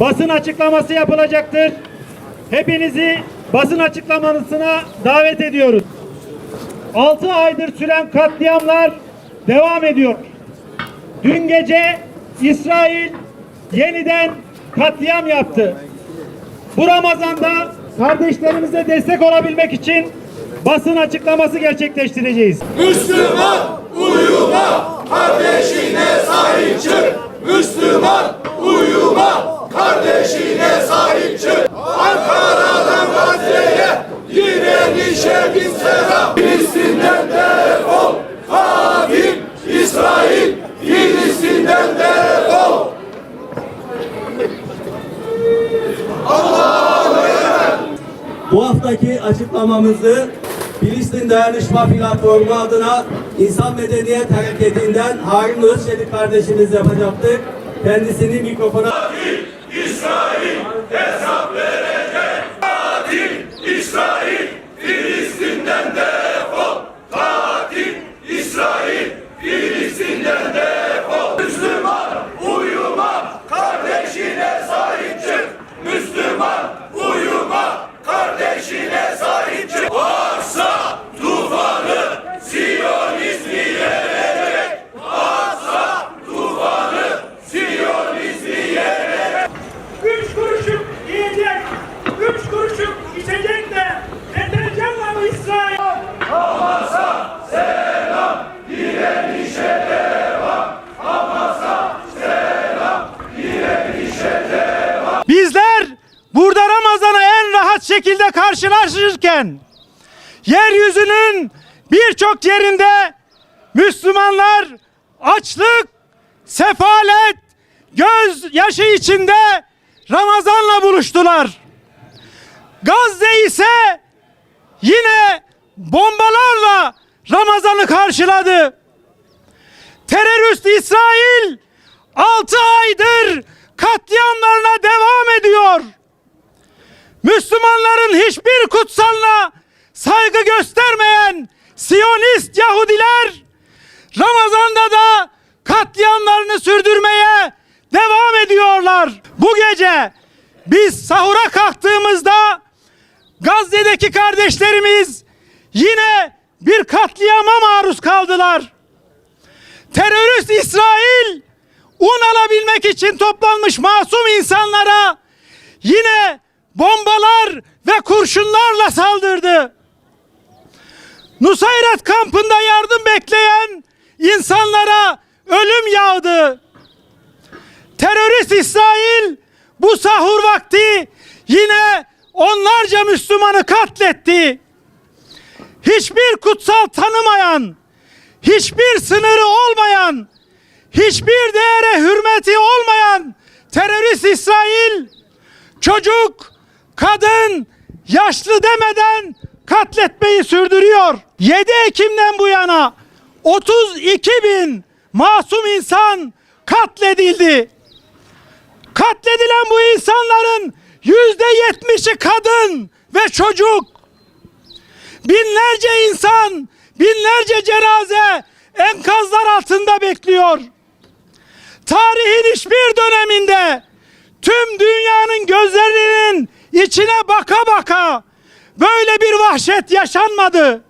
basın açıklaması yapılacaktır. Hepinizi basın açıklamasına davet ediyoruz. 6 aydır süren katliamlar devam ediyor. Dün gece İsrail yeniden katliam yaptı. Bu Ramazan'da kardeşlerimize destek olabilmek için basın açıklaması gerçekleştireceğiz. Müslüman uyuma, kardeşine sahip çık. Müslüman uyuma, kardeşine sahip çık. Ankara'dan Gazze'ye direnişe bin selam. Filistin'den defol, katil İsrail, Filistin'den defol. Bu haftaki açıklamamızı Filistin Dayanışma Platformu adına İnsan Medeniyet Hareketi'nden Harun Özçelik kardeşimiz yapacaktır. Kendisini mikrofona... İsrail hesap verecek. Katil İsrail Filistin'den defol. Katil İsrail Filistin'den defol. Müslüman uyuma kardeşine sahip çık. Müslüman uyuma kardeşine sahip çık. Varsa tufanı Siyonizmi yenecek. Varsa tufanı Siyonizmi yenecek. Üç kuruşluk yiyecek, üç kuruşluk içecek de deterjan mı İsrail? Bizler burada Ramazan'a en rahat şekilde karşılaşırken yeryüzünün birçok yerinde Müslümanlar açlık, sefalet, göz yaşı içinde Ramazan'la buluştular. Gazze ise yine bombalarla Ramazan'ı karşıladı. Terörist İsrail 6 aydır katliamlarına devam ediyor. Müslümanların hiçbir kutsalına saygı göstermeyen Siyonist Yahudiler Ramazan'da da katliamlarını sürdürmeye devam ediyorlar. Bu gece biz sahura kalktığımızda Gazze'deki kardeşlerimiz yine bir katliama maruz kaldılar. Terörist İsrail un alabilmek için toplanmış masum insanlara yine bombalar ve kurşunlarla saldırdı. Nusayret kampında yardım bekleyen insanlara ölüm yağdı. Terörist İsrail bu sahur vakti yine onlarca Müslümanı katletti. Hiçbir kutsal tanımayan, hiçbir sınırı olmayan, hiçbir değere hürmeti olmayan terörist İsrail çocuk, kadın, yaşlı demeden katletmeyi sürdürüyor. 7 Ekim'den bu yana 32 bin masum insan katledildi. Katledilen bu insanların yüzde yetmişi kadın ve çocuk. Binlerce insan, binlerce cenaze enkazlar altında bekliyor. Tarihin hiçbir döneminde tüm dünyanın gözlerinin içine baka baka böyle bir vahşet yaşanmadı.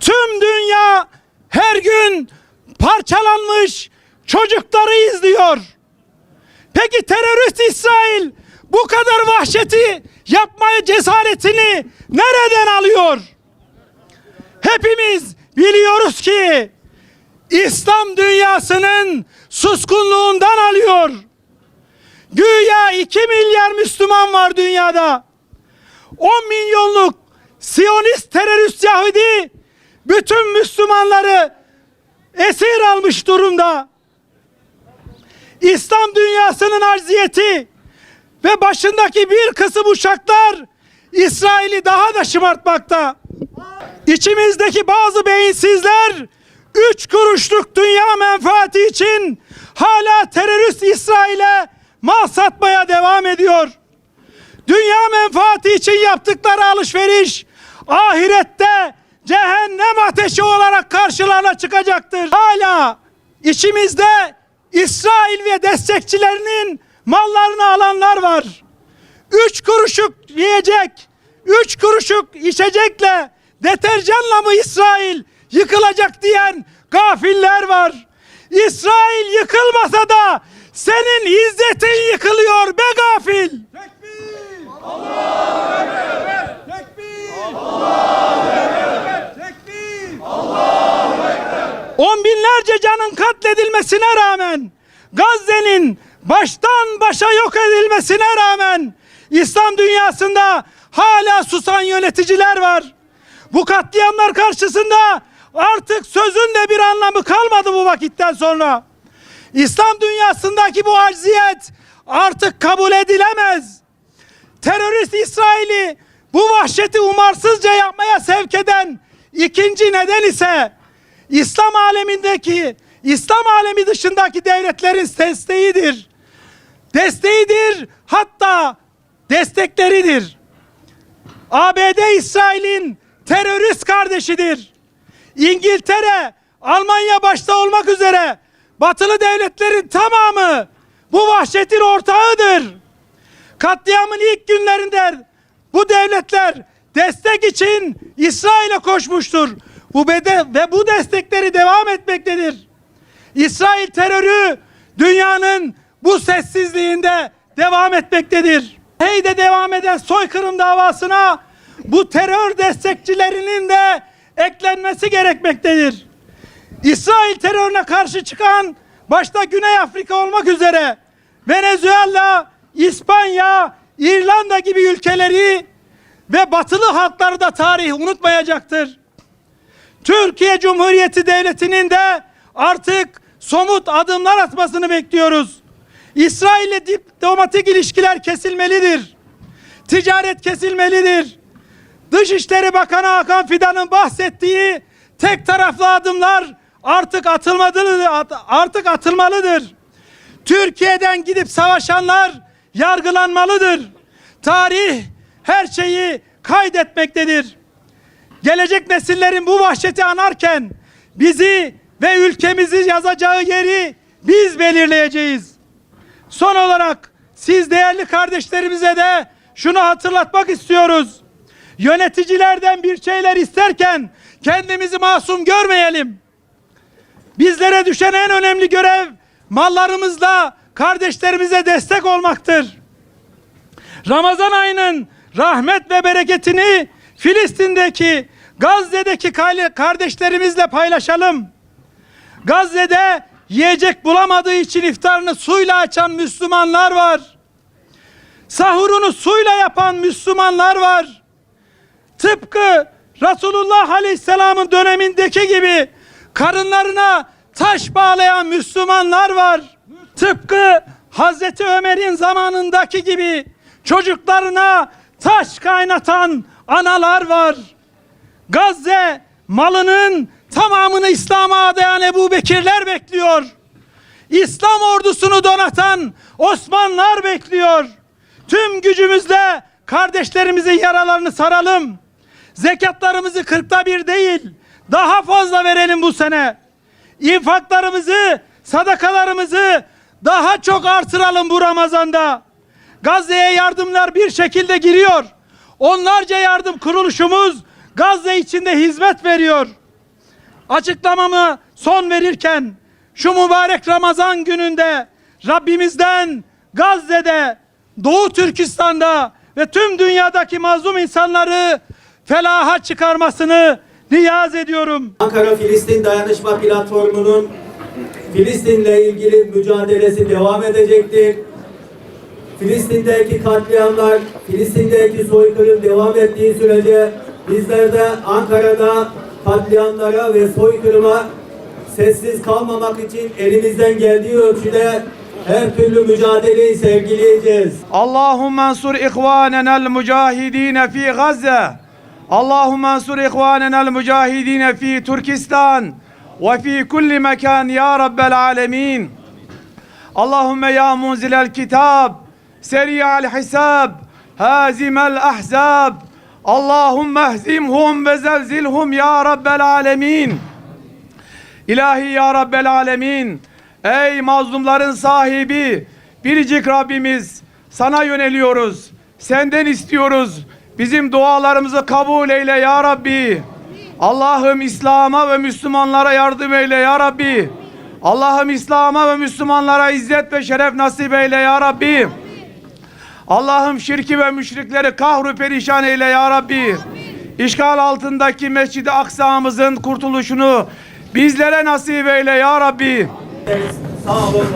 Tüm dünya her gün parçalanmış çocukları izliyor. Peki terörist İsrail bu kadar vahşeti yapmaya cesaretini nereden alıyor? Hepimiz biliyoruz ki İslam dünyasının suskunluğundan alıyor. Güya 2 milyar Müslüman var dünyada. 10 milyonluk Siyonist terörist Yahudi bütün Müslümanları esir almış durumda. İslam dünyasının acziyeti ve başındaki bir kısım uçaklar İsrail'i daha da şımartmakta. İçimizdeki bazı beyinsizler üç kuruşluk dünya menfaati için hala terörist İsrail'e mal satmaya devam ediyor. Dünya menfaati için yaptıkları alışveriş ahirette cehennem ateşi olarak karşılarına çıkacaktır. Hala içimizde İsrail ve destekçilerinin mallarını alanlar var. Üç kuruşluk yiyecek, üç kuruşluk içecekle deterjanla mı İsrail yıkılacak diyen gafiller var. İsrail yıkılmasa da senin izzetin yıkılıyor be gafil. On binlerce canın katledilmesine rağmen Gazze'nin baştan başa yok edilmesine rağmen İslam dünyasında hala susan yöneticiler var. Bu katliamlar karşısında artık sözün de bir anlamı kalmadı bu vakitten sonra. İslam dünyasındaki bu acziyet artık kabul edilemez. Terörist İsrail'i bu vahşeti umarsızca yapmaya sevk eden ikinci neden ise İslam alemindeki, İslam alemi dışındaki devletlerin desteğidir. Desteğidir, hatta destekleridir. ABD İsrail'in terörist kardeşidir. İngiltere, Almanya başta olmak üzere batılı devletlerin tamamı bu vahşetin ortağıdır. Katliamın ilk günlerinde bu devletler destek için İsrail'e koşmuştur. Bu bede ve bu destekleri devam etmektedir. İsrail terörü dünyanın bu sessizliğinde devam etmektedir. Heyde devam eden soykırım davasına bu terör destekçilerinin de eklenmesi gerekmektedir. İsrail terörüne karşı çıkan başta Güney Afrika olmak üzere Venezuela, İspanya, İrlanda gibi ülkeleri ve batılı halkları da tarih unutmayacaktır. Türkiye Cumhuriyeti Devleti'nin de artık somut adımlar atmasını bekliyoruz. İsrail ile diplomatik ilişkiler kesilmelidir. Ticaret kesilmelidir. Dışişleri Bakanı Hakan Fidan'ın bahsettiği tek taraflı adımlar artık atılmalıdır. Artık atılmalıdır. Türkiye'den gidip savaşanlar yargılanmalıdır. Tarih her şeyi kaydetmektedir. Gelecek nesillerin bu vahşeti anarken bizi ve ülkemizi yazacağı yeri biz belirleyeceğiz. Son olarak siz değerli kardeşlerimize de şunu hatırlatmak istiyoruz. Yöneticilerden bir şeyler isterken kendimizi masum görmeyelim. Bizlere düşen en önemli görev mallarımızla kardeşlerimize destek olmaktır. Ramazan ayının rahmet ve bereketini Filistin'deki, Gazze'deki kardeşlerimizle paylaşalım. Gazze'de yiyecek bulamadığı için iftarını suyla açan Müslümanlar var. Sahurunu suyla yapan Müslümanlar var. Tıpkı Resulullah Aleyhisselam'ın dönemindeki gibi karınlarına taş bağlayan Müslümanlar var. Tıpkı Hazreti Ömer'in zamanındaki gibi çocuklarına taş kaynatan analar var. Gazze malının tamamını İslam'a adayan Ebu Bekirler bekliyor. İslam ordusunu donatan Osmanlılar bekliyor. Tüm gücümüzle kardeşlerimizin yaralarını saralım. Zekatlarımızı kırkta bir değil, daha fazla verelim bu sene. İnfaklarımızı, sadakalarımızı daha çok artıralım bu Ramazan'da. Gazze'ye yardımlar bir şekilde giriyor. Onlarca yardım kuruluşumuz Gazze içinde hizmet veriyor. Açıklamamı son verirken şu mübarek Ramazan gününde Rabbimizden Gazze'de, Doğu Türkistan'da ve tüm dünyadaki mazlum insanları felaha çıkarmasını niyaz ediyorum. Ankara Filistin Dayanışma Platformu'nun Filistin'le ilgili mücadelesi devam edecektir. Filistin'deki katliamlar, Filistin'deki soykırım devam ettiği sürece bizler de Ankara'da katliamlara ve soykırıma sessiz kalmamak için elimizden geldiği ölçüde her türlü mücadeleyi sergileyeceğiz. Allahümme ansur ihvanenel mücahidine fi Gazze. Allahümme ansur ihvanenel mücahidine fi Türkistan ve fi kulli mekan ya rabbel alemin. Allahumme ya munzilel kitab, seriyal hisab, hazimel ahzab. Allahumme ehzimhum ve zelzilhum ya rabbel alemin. İlahi ya rabbel alemin. Ey mazlumların sahibi, biricik Rabbimiz sana yöneliyoruz. Senden istiyoruz. Bizim dualarımızı kabul eyle ya Rabbi. Allah'ım İslam'a ve Müslümanlara yardım eyle ya Rabbi. Allah'ım İslam'a ve Müslümanlara izzet ve şeref nasip eyle ya Rabbi. Allah'ım şirki ve müşrikleri kahru perişan eyle ya Rabbi. İşgal altındaki Mescid-i Aksa'mızın kurtuluşunu bizlere nasip eyle ya Rabbi. Sağ olun.